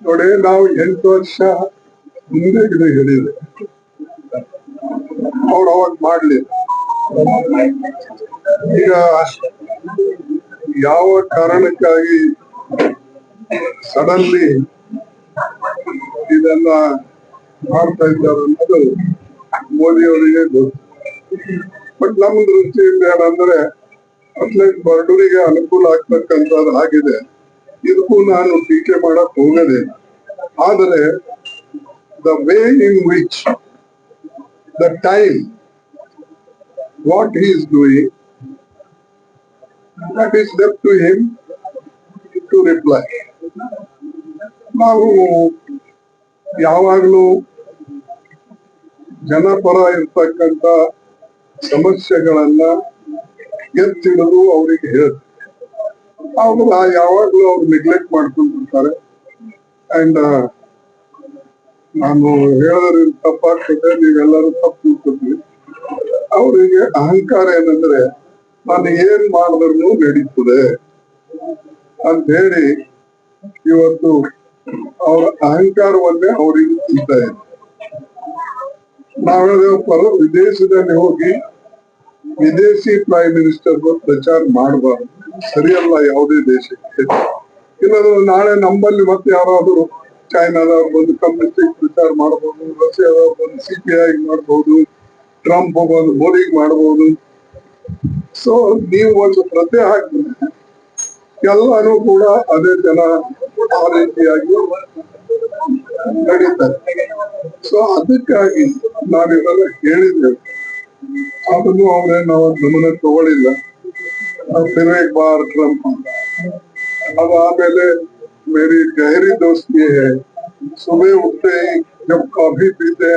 ನೋಡಿ, ನಾವು ಎಂಟು ವರ್ಷ ಮುಂದೆ ಗಿಡ ಹೇಳಿದೆ. ಅವ್ರು ಅವಾಗ ಮಾಡ್ಲಿಲ್ಲ ಈಗ ಯಾವ ಕಾರಣಕ್ಕಾಗಿ ಸಡನ್ಲಿ ಇದೆಲ್ಲ ಮಾಡ್ತಾ ಇದ್ದಾರೆ ಅನ್ನೋದು ಮೋದಿಯವರಿಗೆ ಗೊತ್ತು. ಬಟ್ ನಮ್ಮ ದೃಷ್ಟಿಯಿಂದ ಏನಂದ್ರೆ ಅಟ್ಲೀಸ್ಟ್ ಬಡವರಿಗೆ ಅನುಕೂಲ ಆಗ್ತಕ್ಕಂಥದ್ದು ಆಗಿದೆ. ಇದಕ್ಕೂ ನಾನು ಟೀಕೆ ಮಾಡಕ್ ಹೋಗದೆ ಆದರೆ the way in which the time what is doing that is is to him to reply ನಾವು ಯಾವಾಗಲೂ ಜನಪರ ಇರ್ತಕ್ಕಂಥ ಸಮಸ್ಯೆಗಳನ್ನ ಎತ್ತಿಡಿದು ಅವರಿಗೆ ಹೇಳ್ತಾರೆ ಆಮೇಲೆ ಯಾವಾಗ್ಲೂ ಅವ್ರು ನೆಗ್ಲೆಕ್ಟ್ ಮಾಡ್ಕೊಂಡಿರ್ತಾರೆ ಅಂಡ್ ನಾನು ಹೇಳಿದ್ರೆ ತಪ್ಪಾಗ್ತದೆ ನೀವೆಲ್ಲರೂ ತಪ್ಪು ತಿಳ್ಕೊತೀವಿ ಅವರಿಗೆ ಅಹಂಕಾರ ಏನಂದ್ರೆ, ನಾನು ಏನ್ ಮಾಡಿದ್ರು ನಡೀತದೆ ಅಂತ ಹೇಳಿ ಇವತ್ತು ಅವರ ಅಹಂಕಾರವನ್ನೇ ಅವರಿಗೆ ತಿಂತ ಇದೆ ನಾವೇಳಿದ ಪರ ವಿದೇಶದಲ್ಲಿ ಹೋಗಿ ವಿದೇಶಿ ಪ್ರೈಮ್ ಮಿನಿಸ್ಟರ್ ಪ್ರಚಾರ ಮಾಡಬಾರ್ದು ಸರಿಯಲ್ಲ ಯಾವುದೇ ದೇಶಕ್ಕೆ. ಇಲ್ಲಾಂದ್ರೆ ನಾಳೆ ನಮ್ಮಲ್ಲಿ ಮತ್ತೆ ಯಾರಾದರೂ ಚೈನಾದವ್ರು ಬಂದು ಕಮ್ಯುನಿಸ್ಟ್ ಪ್ರಚಾರ ಮಾಡಬಹುದು ರಷ್ಯಾದವ್ರು ಬಂದು ಸಿ ಪಿ ಐ ಮಾಡಬಹುದು ಟ್ರಂಪ್ ಬಂದು ಮೋದಿಗೆ ಮಾಡಬಹುದು ಸೊ ನೀವು ಒಂದು ಪ್ರತಿ ಹಾಕಿದ್ರೆ ಎಲ್ಲಾನು ಕೂಡ ಅದೇ ಜನ ಆ ರೀತಿಯಾಗಿ ನಡೀತಾರೆ. ಸೊ ಅದಕ್ಕಾಗಿ ನಾವಿವೆಲ್ಲ ಹೇಳಿದ್ದೇವೆ ಅದನ್ನು ಅವ್ರೇನು ಗಮನ ತಗೊಳ್ಳಿಲ್ಲ ತಿರುವೇಕ್ ಬಾರ್ ಟ್ರಂಪ್ ಅಂತ. ಆಮೇಲೆ ಮೇರಿ ಗಹರಿ ದೋಸ್ತಿ ಸುಬೆ ಸುಬೇ ಜಬ್ ಕಾಫಿ ಪೀತೆ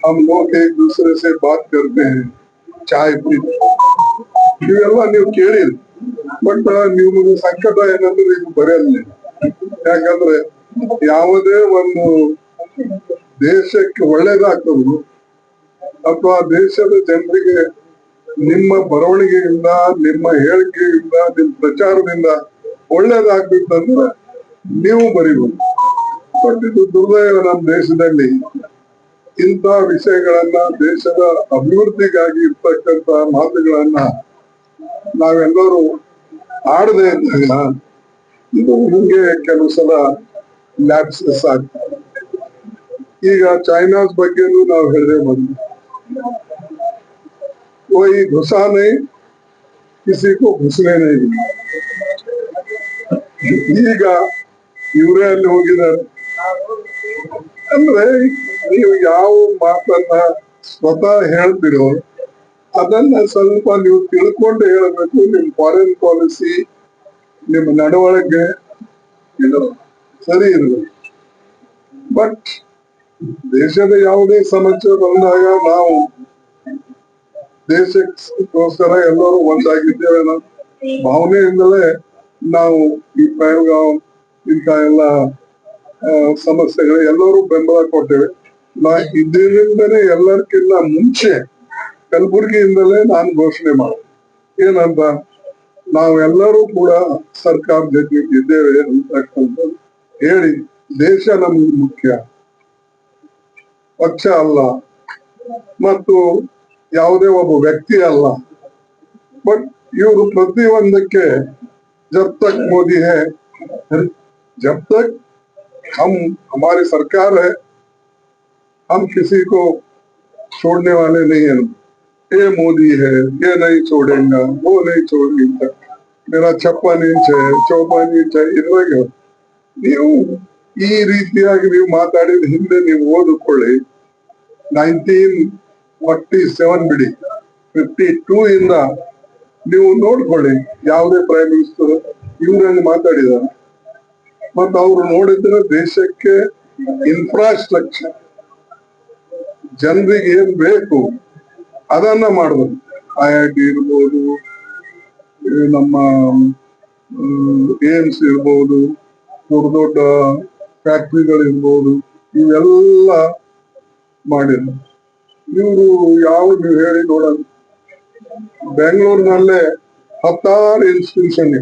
ಹಮ್ ಲೋಕ लोग ದೂಸರೆ ಸೇ ಬಾತ್ ಕರ್ತೆ ಚಾಯ್ ಪೀತೆ. ಇವೆಲ್ಲ ನೀವು ಕೇಳಿರಿ. ಬಟ್ ನೀವು ಸಂಕಟ ಏನಂದ್ರೆ ಇದು ಬರೆಯಲ್ಲ ಯಾಕಂದ್ರೆ ಯಾವುದೇ ಒಂದು ದೇಶಕ್ಕೆ ಒಳ್ಳೇದಾಗ್ತದ್ರು ಅಥವಾ ದೇಶದ ಜನರಿಗೆ ನಿಮ್ಮ ಬರವಣಿಗೆಯಿಂದ, ನಿಮ್ಮ ಹೇಳಿಕೆಯಿಂದ, ನಿಮ್ಮ ಪ್ರಚಾರದಿಂದ ಒಳ್ಳೇದಾಗ್ಬೇಕಂದ್ರೆ ನೀವು ಬರೀಬಹುದು ಬಟ್ ಇದು ದುರ್ದೈವ ನಮ್ಮ ದೇಶದಲ್ಲಿ. ಇಂಥ ವಿಷಯಗಳನ್ನ, ದೇಶದ ಅಭಿವೃದ್ಧಿಗಾಗಿ ಇರ್ತಕ್ಕಂತ ಮಾತುಗಳನ್ನ ನಾವೆಲ್ಲರೂ ಆಡದೆ ಇದ್ದಾಗ ಇದು ನಿಮಗೆ ಕೆಲವು ಸಲ ಲ್ಯಾಪ್ಸಸ್ ಆಗ್ತದೆ. ಈಗ ಚೈನಾಸ್ ಬಗ್ಗೆನೂ ನಾವು ಹೇಳದೆ ಬಂದ್ವಿ कोई घुसा नहीं किसी को घुसने नहीं दिया ಈಗ ಇವರೇ ಅಲ್ಲಿ ಹೋಗಿದ್ದಾರೆ ಅಂದ್ರೆ ನೀವು ಯಾವ ಮಾತನ್ನ ಸ್ವತಃ ಹೇಳ್ತಿರೋ ಅದನ್ನ ಸ್ವಲ್ಪ ನೀವು ತಿಳ್ಕೊಂಡು ಹೇಳಬೇಕು ನಿಮ್ ಫಾರಿನ್ ಪಾಲಿಸಿ ನಿಮ್ಮ ನಡವಳಿಕೆ ಇದು ಸರಿ ಇರಬೇಕು ಬಟ್ ದೇಶದ ಯಾವುದೇ ಸಮಸ್ಯೆ ಬಂದಾಗ ನಾವು ದೇಶಕ್ಕೋಸ್ಕರ ಎಲ್ಲರೂ ಒಂದಾಗಿದ್ದೇವೆ ಅನ್ನೋ ಭಾವನೆಯಿಂದಲೇ ನಾವು ಈ ಪಹಲ್ಗಾಂವ್ ಇಂಥ ಎಲ್ಲ ಸಮಸ್ಯೆಗಳು ಎಲ್ಲರೂ ಬೆಂಬಲ ಕೊಟ್ಟೇವೆ ನಾ ಇದರಿಂದನೇ ಎಲ್ಲರಿಗಿಂತ ಮುಂಚೆ ಕಲಬುರಗಿಯಿಂದಲೇ ನಾನು ಘೋಷಣೆ ಮಾಡ ಏನಂತ, ನಾವೆಲ್ಲರೂ ಕೂಡ ಸರ್ಕಾರ ಜೊತೆ ಇದ್ದೇವೆ ಅಂತಕ್ಕಂಥದ್ದು ಹೇಳಿ, ದೇಶ ನಮಗೆ ಮುಖ್ಯ. ಪಕ್ಷ ಅಲ್ಲ. ಮತ್ತು ಯಾವುದೇ ಒಬ್ಬ ವ್ಯಕ್ತಿ ಅಲ್ಲ ಬಟ್ ಇವರು ಪ್ರತಿಯೊಂದಕ್ಕೆ जब तक मोदी है जब तक हम हमारी सरकार है हम किसी को छोड़ने वाले नहीं है ये मोदी है ये नहीं छोड़ेगा वो नहीं छोड़ेगा मेरा छप्पन इंच है ಚೌಪನ್ ಇಂಚ್ ಇದ್ರಾಗ ನೀವು ಈ ರೀತಿಯಾಗಿ ನೀವು ಮಾತಾಡಿದ ಹಿಂದೆ ನೀವು ಓದಿಕೊಳ್ಳಿ ನೈನ್ಟೀನ್ ಫಾರ್ಟಿ ಸೆವೆನ್ ಬಿಡಿ. ಫಿಫ್ಟಿ ಟೂ ಇಂದ ನೀವು ನೋಡ್ಕೊಳ್ಳಿ, ಯಾವುದೇ ಪ್ರೈಮ್ ಮಿನಿಸ್ಟರ್ ಇವ್ರಂಗ್ ಮಾತಾಡಿದಾರೆ ಮತ್ತ ಅವ್ರು ನೋಡಿದ್ರೆ ದೇಶಕ್ಕೆ ಇನ್ಫ್ರಾಸ್ಟ್ರಕ್ಚರ್ ಜನರಿಗೆ ಏನ್ ಬೇಕು ಅದನ್ನ ಮಾಡಬಹುದು ಐ ಐ ಟಿ ಇರ್ಬೋದು ನಮ್ಮ ಏಮ್ಸ್ ಇರ್ಬೋದು, ದೊಡ್ಡ ದೊಡ್ಡ ಫ್ಯಾಕ್ಟ್ರಿಗಳಿರ್ಬೋದು ಇವೆಲ್ಲ ಮಾಡಿದ್ರು ಇವರು ಯಾವ ನೀವು ಹೇಳಿ ನೋಡೋದು ಬೆಂಗಳೂರಿನಲ್ಲೇ ಹತ್ತಾರು ಇನ್ಸ್ಟಿಟ್ಯೂಷನ್